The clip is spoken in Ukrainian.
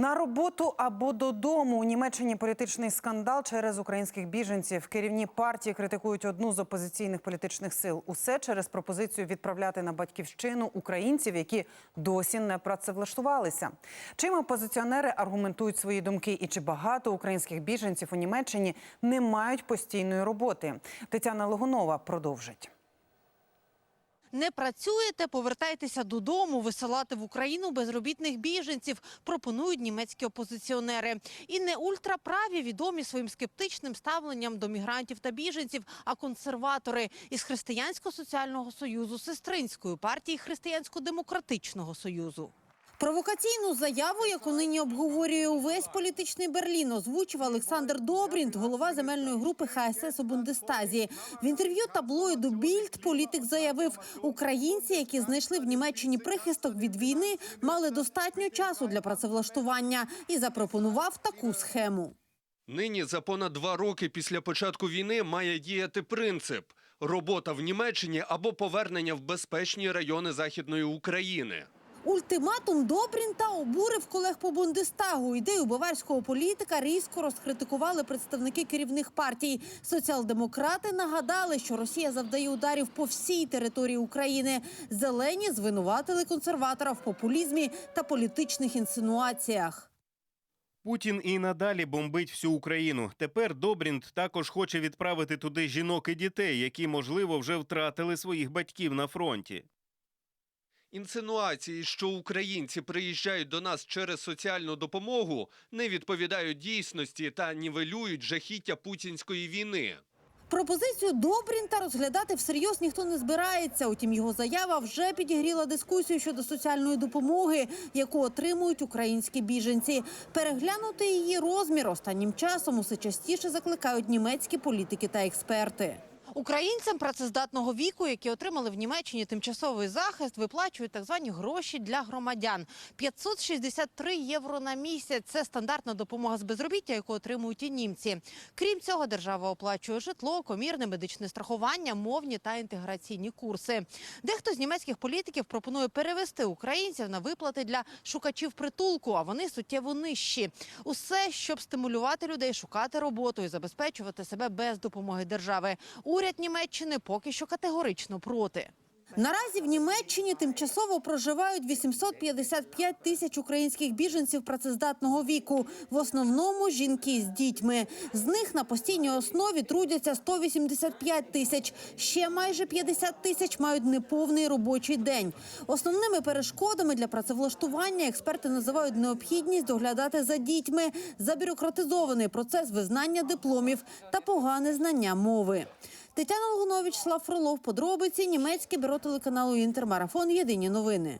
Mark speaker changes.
Speaker 1: На роботу або додому у Німеччині політичний скандал через українських біженців. Керівні партії критикують одну з опозиційних політичних сил. Усе через пропозицію відправляти на батьківщину українців, які досі не працевлаштувалися. Чим опозиціонери аргументують свої думки, і чи багато українських біженців у Німеччині не мають постійної роботи? Тетяна Логунова продовжить.
Speaker 2: Не працюєте, повертайтеся додому, висилати в Україну безробітних біженців, пропонують німецькі опозиціонери. І не ультраправі відомі своїм скептичним ставленням до мігрантів та біженців, а консерватори із Християнсько-соціального союзу Сестринської партії Християнсько-демократичного союзу. Провокаційну заяву, яку нині обговорює увесь політичний Берлін, озвучив Олександр Добрінт, голова земельної групи ХСС у Бундестазі. В інтерв'ю таблоїду Більд політик заявив, українці, які знайшли в Німеччині прихисток від війни, мали достатньо часу для працевлаштування і запропонував таку схему.
Speaker 3: Нині за понад два роки після початку війни має діяти принцип робота в Німеччині або повернення в безпечні райони Західної України.
Speaker 2: Ультиматум Добрінта обурив колег по Бундестагу. Ідею баварського політика різко розкритикували представники керівних партій. Соціал-демократи нагадали, що Росія завдає ударів по всій території України. Зелені звинуватили консерватора в популізмі та політичних інсинуаціях.
Speaker 4: Путін і надалі бомбить всю Україну. Тепер Добрінд також хоче відправити туди жінок і дітей, які, можливо, вже втратили своїх батьків на фронті.
Speaker 3: Інсинуації, що українці приїжджають до нас через соціальну допомогу, не відповідають дійсності та нівелюють жахіття путінської війни.
Speaker 2: Пропозицію Добрінта розглядати всерйоз ніхто не збирається. Утім, його заява вже підігріла дискусію щодо соціальної допомоги, яку отримують українські біженці. Переглянути її розмір останнім часом усе частіше закликають німецькі політики та експерти. Українцям працездатного віку, які отримали в Німеччині тимчасовий захист, виплачують так звані гроші для громадян. 563 євро на місяць. Це стандартна допомога з безробіття, яку отримують і німці. Крім цього, держава оплачує житло, комірне медичне страхування, мовні та інтеграційні курси. Дехто з німецьких політиків пропонує перевести українців на виплати для шукачів притулку, а вони суттєво нижчі. Усе, щоб стимулювати людей шукати роботу і забезпечувати себе без допомоги держави. Уряд Німеччини поки що категорично проти. Наразі в Німеччині тимчасово проживають 855 тисяч українських біженців працездатного віку. В основному жінки з дітьми. З них на постійній основі трудяться 185 тисяч. Ще майже 50 тисяч мають неповний робочий день. Основними перешкодами для працевлаштування експерти називають необхідність доглядати за дітьми, забюрократизований процес визнання дипломів та погане знання мови. Тетяна Логунович, Слав Фролов, подробиці, німецьке бюро телеканалу Інтермарафон. Єдині новини.